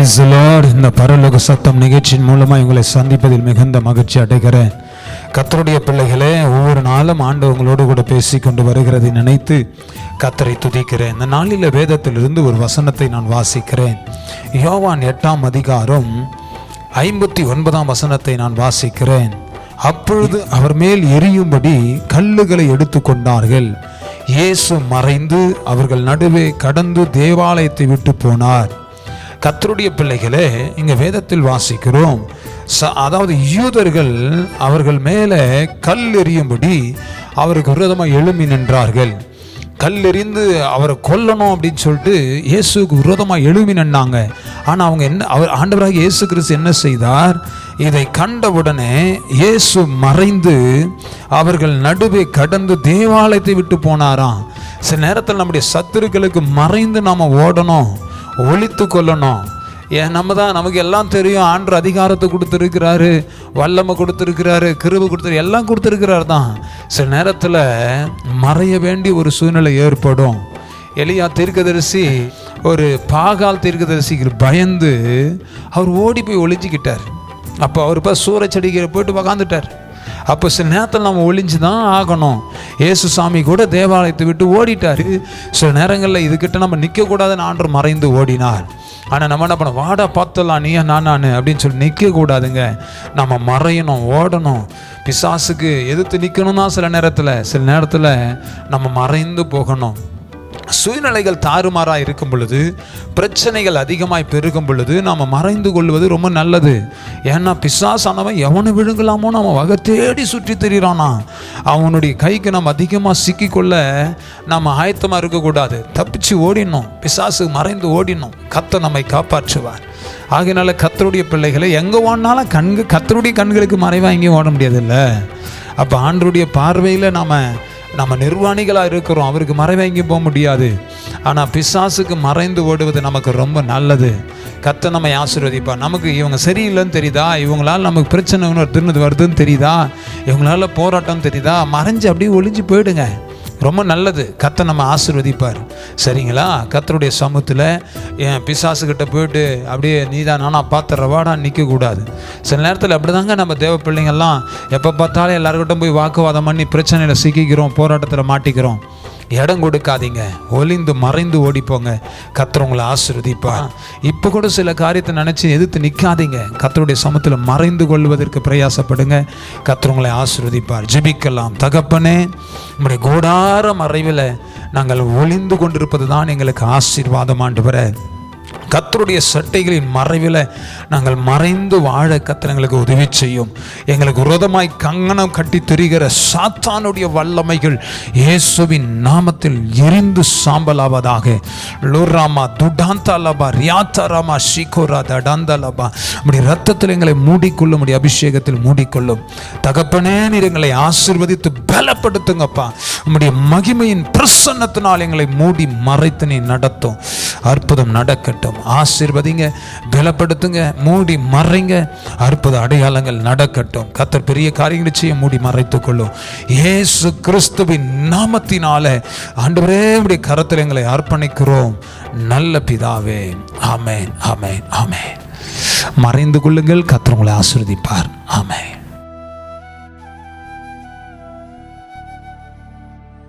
Praise Lord இந்த பரலோக சத்தம் நிகழ்ச்சியின் மூலமாக உங்களை சந்திப்பதில் மிகுந்த மகிழ்ச்சி அடைகிறேன். கத்தருடைய பிள்ளைகளே ஒவ்வொரு நாளும் ஆண்டு உங்களோடு கூட பேசி கொண்டு வருகிறதை நினைத்து கத்தரை துதிக்கிறேன். இந்த நாளில் வேதத்திலிருந்து ஒரு வசனத்தை நான் வாசிக்கிறேன். யோவான் எட்டாம் அதிகாரம் ஐம்பத்தி ஒன்பதாம் வசனத்தை நான் வாசிக்கிறேன். அப்பொழுது அவர் மேல் எரியும்படி கல்லுகளை எடுத்துக்கொண்டார்கள் இயேசு மறைந்து அவர்கள் நடுவே கடந்து தேவாலயத்தை விட்டு போனார். கத்தருடைய பிள்ளைகளே இங்கே வேதத்தில் வாசிக்கிறோம். ச- அதாவது யூதர்கள் அவர்கள் மேலே கல் எறியும்படி அவருக்கு விரோதமாக எழும்பி நின்றார்கள். கல் எறிந்து அவரை கொல்லணும் அப்படின்னு சொல்லிட்டு இயேசுக்கு விரோதமாக எழும்பி நின்னாங்க. ஆனால் அவங்க என்ன அவர் ஆண்டவராக இயேசு கிறிஸ்து என்ன செய்தார்? இதை கண்டவுடனே இயேசு மறைந்து அவர்கள் நடுவே கடந்து தேவாலயத்தை விட்டு போனாராம். சில நேரத்தில் நம்முடைய சத்துருக்களுக்கு மறைந்து நாம் ஓடணும். ஒழித்து கொள்ளணும் ஏன் நம்ம தான் நமக்கு எல்லாம் தெரியும் ஆண்டு அதிகாரத்தை கொடுத்துருக்கிறாரு வல்லமை கொடுத்துருக்கிறாரு கிருபு கொடுத்துரு எல்லாம் கொடுத்துருக்கிறாரு தான் சில நேரத்தில் மறைய வேண்டிய ஒரு சூழ்நிலை ஏற்படும். எலியா தீர்க்கதரிசி ஒரு பாகால் தீர்க்கதரிசிக்கு பயந்து அவர் ஓடி போய் ஒழிஞ்சிக்கிட்டார் அப்போ அவர் இப்போ சூரச்செடிக்கிற போயிட்டு உக்காந்துட்டார். அப்போ சில நேரத்தில் நம்ம ஒளிஞ்சு தான் ஆகணும். ஏசு சாமி கூட தேவாலயத்தை விட்டு ஓடிட்டார். சில நேரங்களில் இதுக்கிட்ட நம்ம நிற்கக்கூடாதுன்னு ஆண்டு மறைந்து ஓடினார். ஆனால் நம்ம என்ன பண்ண வாடா பார்த்தலாம் நீ நான் நான் அப்படின்னு சொல்லி நிற்கக்கூடாதுங்க நம்ம மறையணும் ஓடணும். பிசாசுக்கு எதிர்த்து நிற்கணும்னா சில நேரத்தில் சில நேரத்தில் நம்ம மறைந்து போகணும். சூழ்நிலைகள் தாறுமாறாக இருக்கும் பொழுது பிரச்சனைகள் அதிகமாய் பெருகும் பொழுது நாம் மறைந்து கொள்வது ரொம்ப நல்லது. ஏன்னா பிசாசானவன் எவனை விழுங்கலாமோ நம்ம வகை தேடி சுற்றி திரியிறானா? அவனுடைய கைக்கு நம்ம அதிகமாக சிக்கிக்கொள்ள நம்ம ஆயத்தமாக இருக்கக்கூடாது. தப்பிச்சு ஓடிடணும். பிசாசு மறைந்து ஓடிடணும். கத்த நம்மை காப்பாற்றுவார். ஆகினால கத்தருடைய பிள்ளைகளை எங்கே ஓடினாலும் கண்கு கத்தருடைய கண்களுக்கு மறைவாக எங்கேயும் ஓட முடியாதுல்ல? அப்போ ஆண்டருடைய பார்வையில் நாம் நம்ம நிர்வாணிகளாக இருக்கிறோம். அவருக்கு மறைவாங்கி போக முடியாது. ஆனால் பிசாசுக்கு மறைந்து ஓடுவது நமக்கு ரொம்ப நல்லது. கத்த நம்மை ஆசீர்வதிப்பார். நமக்கு இவங்க சரியில்லைன்னு தெரியுதா? இவங்களால் நமக்கு பிரச்சனை ஒன்று திருநது வருதுன்னு தெரியுதா? இவங்களால போராட்டம் தெரியுதா? மறைஞ்சு அப்படியே ஒளிஞ்சு போயிடுங்க. ரொம்ப நல்லது. கத்தை நம்ம ஆசிர்வதிப்பார். சரிங்களா? கத்தருடைய சமூகத்தில் என் பிசாசுக்கிட்ட போயிட்டு அப்படியே நீதான் நானா பார்த்துறவாடா நிற்கக்கூடாது சில நேரத்தில் அப்படி தாங்க நம்ம தேவ பிள்ளைங்கள்லாம் எப்போ பார்த்தாலும் எல்லாருக்கிட்டும் போய் வாக்குவாதம் பண்ணி பிரச்சனையில் சிக்கிக்கிறோம் போராட்டத்தில் மாட்டிக்கிறோம். இடம் கொடுக்காதீங்க. ஒளிந்து மறைந்து ஓடிப்போங்க. கத்தர் உங்களை இப்போ கூட சில காரியத்தை நினச்சி எதிர்த்து நிற்காதீங்க கத்தருடைய சமத்தில் மறைந்து கொள்வதற்கு பிரயாசப்படுங்க. கத்தர் உங்களை ஆசீர்வதிப்பார். ஜெபிக்கலாம். தகப்பனே நம்முடைய கோடார மறைவில் நாங்கள் ஒளிந்து கொண்டிருப்பது தான் எங்களுக்கு ஆசீர்வாதமாண்டு வர கத்தருடைய சட்டைகளின் மறைவில் நாங்கள் மறைந்து வாழ கத்தர் எங்களுக்கு உதவி செய்யும். எங்களுக்கு விரோதமாய் கங்கணம் கட்டி தெரிகிற சாத்தானுடைய வல்லமைகள் இயேசுவின் நாமத்தில் எரிந்து சாம்பலாவதாக. லோராமா துடாந்தாலபா ரியாத்தாராமா ஷிகோரா தடாந்தலபா அப்படி ரத்தத்தில் எங்களை மூடிக்கொள்ளும் அப்படி அபிஷேகத்தில் மூடிக்கொள்ளும். தகப்பனே நீர் எங்களை ஆசிர்வதித்து பலப்படுத்துங்கப்பா. நம்முடைய மகிமையின் பிரசன்னத்தினால் எங்களை மூடி மறைத்து நீ நடத்தும். அற்புதம் நடக்கட்டும். ஆசிர்வதிங்க பலப்படுத்துங்க மூடி மறைங்க. அற்புத அடையாளங்கள் நடக்கட்டும். கத்தர் பெரிய காரியங்களை செய்ய மூடி மறைத்துக்கொள்ளும் ஏசு கிறிஸ்துவின் நாமத்தினால ஆண்டவரே உடைய கரத்தில் எங்களை அர்ப்பணிக்கிறோம். நல்ல பிதாவே ஆமேன் ஆமேன் ஆமேன். மறைந்து கொள்ளுங்கள் கத்தர் உங்களை ஆசிர்வதிப்பார். ஆமேன்.